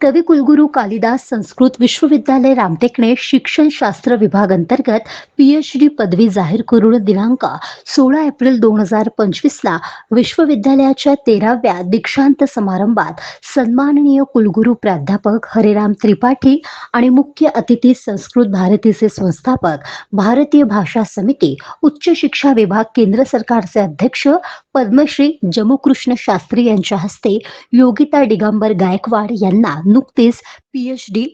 कवी कुलगुरू कालिदास संस्कृत विश्वविद्यालय रामटेकणे शिक्षण शास्त्र विभाग अंतर्गत पीएच डी पदवी जाहीर करून दिनांक सोळा एप्रिल दोन हजार पंचवीसला विश्वविद्यालयाच्या तेराव्या दीक्षांत समारंभात सन्माननीय कुलगुरू प्राध्यापक हरिराम त्रिपाठी आणि मुख्य अतिथी संस्कृत भारतीचे संस्थापक भारतीय भाषा समिती उच्च शिक्षा विभाग केंद्र सरकारचे अध्यक्ष पद्मश्री जमुकृष्ण शास्त्री यांच्या हस्ते योगिता दिगंबर गायकवाड यांना नुकतीच पीएच डी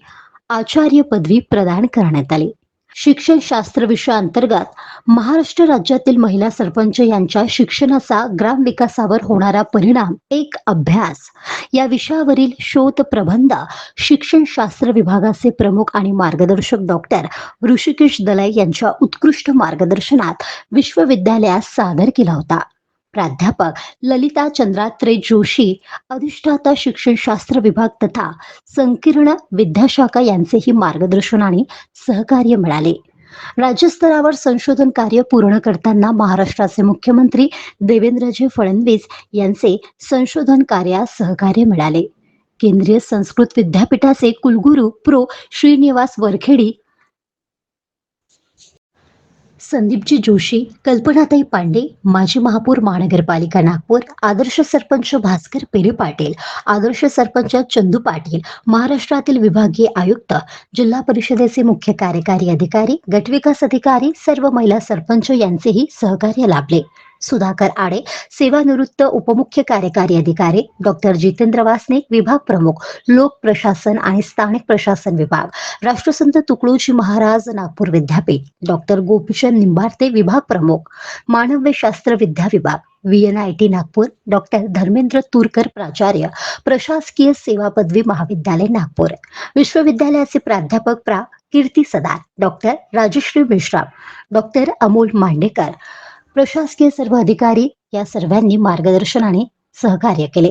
आचार्य पदवी प्रदान करण्यात आली. शिक्षण शास्त्र विषयाअंतर्गत महाराष्ट्र राज्यातील महिला सरपंच यांच्या शिक्षणाचा ग्राम विकासावर होणारा परिणाम एक अभ्यास. या विषयावरील शोध प्रबंध शिक्षण शास्त्र विभागाचे प्रमुख आणि मार्गदर्शक डॉक्टर ऋषिकेश दलाई यांच्या उत्कृष्ट मार्गदर्शनात विश्वविद्यालयात सादर केला होता. प्राध्यापक ललिता चंद्रात्रे जोशी अधिष्ठाता शिक्षणशास्त्र विभाग तथा संकीर्ण विद्याशाखा यांचेही मार्गदर्शन आणि सहकार्य मिळाले. राज्यस्तरावर संशोधन कार्य पूर्ण करताना महाराष्ट्राचे मुख्यमंत्री देवेंद्रजी फडणवीस यांचे संशोधन कार्यास सहकार्य मिळाले. केंद्रीय संस्कृत विद्यापीठाचे कुलगुरू प्रो. श्रीनिवास वरखेडी संदीपजी जोशी कल्पनाताई पांडे माजी महापौर महानगरपालिका नागपूर आदर्श सरपंच भास्कर पेरे पाटील आदर्श सरपंच चंदू पाटील महाराष्ट्रातील विभागीय आयुक्त जिल्हा परिषदेचे मुख्य कार्यकारी अधिकारी गटविकास अधिकारी सर्व महिला सरपंच यांचेही सहकार्य लाभले. सुधाकर आडे सेवानिवृत्त उपमुख्य कार्यकारी अधिकारी डॉक्टर जितेंद्र वासने विभाग प्रमुख लोक प्रशासन आणि स्थानिक प्रशासन विभाग राष्ट्रसंत तुकडोजी महाराज नागपूर विद्यापीठ डॉक्टर गोपीचंद निंबारते विभाग प्रमुख मानवशास्त्र विद्या विभाग व्हीएनआयटी नागपूर डॉक्टर धर्मेंद्र तुरकर प्राचार्य प्रशासकीय सेवा पदवी महाविद्यालय नागपूर विश्वविद्यालयाचे प्राध्यापक प्रा. कीर्ती सदार डॉक्टर राजश्री मेश्राम डॉक्टर अमोल मांडेकर प्रशासकीय सर्व अधिकारी या सर्वांनी मार्गदर्शनाने सहकार्य केले.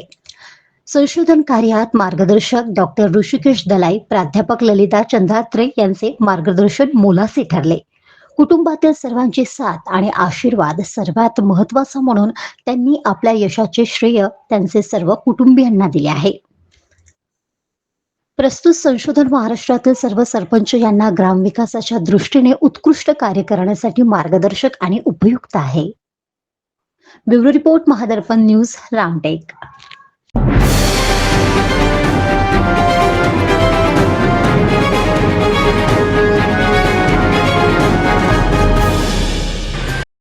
संशोधन कार्यात मार्गदर्शक डॉक्टर ऋषिकेश दलाई प्राध्यापक ललिता चंद्रात्रे यांचे मार्गदर्शन मोलाचे ठरले. कुटुंबातील सर्वांची साथ आणि आशीर्वाद सर्वात महत्त्वाचा म्हणून त्यांनी आपल्या यशाचे श्रेय त्यांचे सर्व कुटुंबियांना दिले आहे. प्रस्तुत संशोधन महाराष्ट्रातील सर्व सरपंच यांना ग्रामविकासाच्या दृष्टीने उत्कृष्ट कार्य करण्यासाठी मार्गदर्शक आणि उपयुक्त आहे. Bureau report Mahadarpan news Ramtek.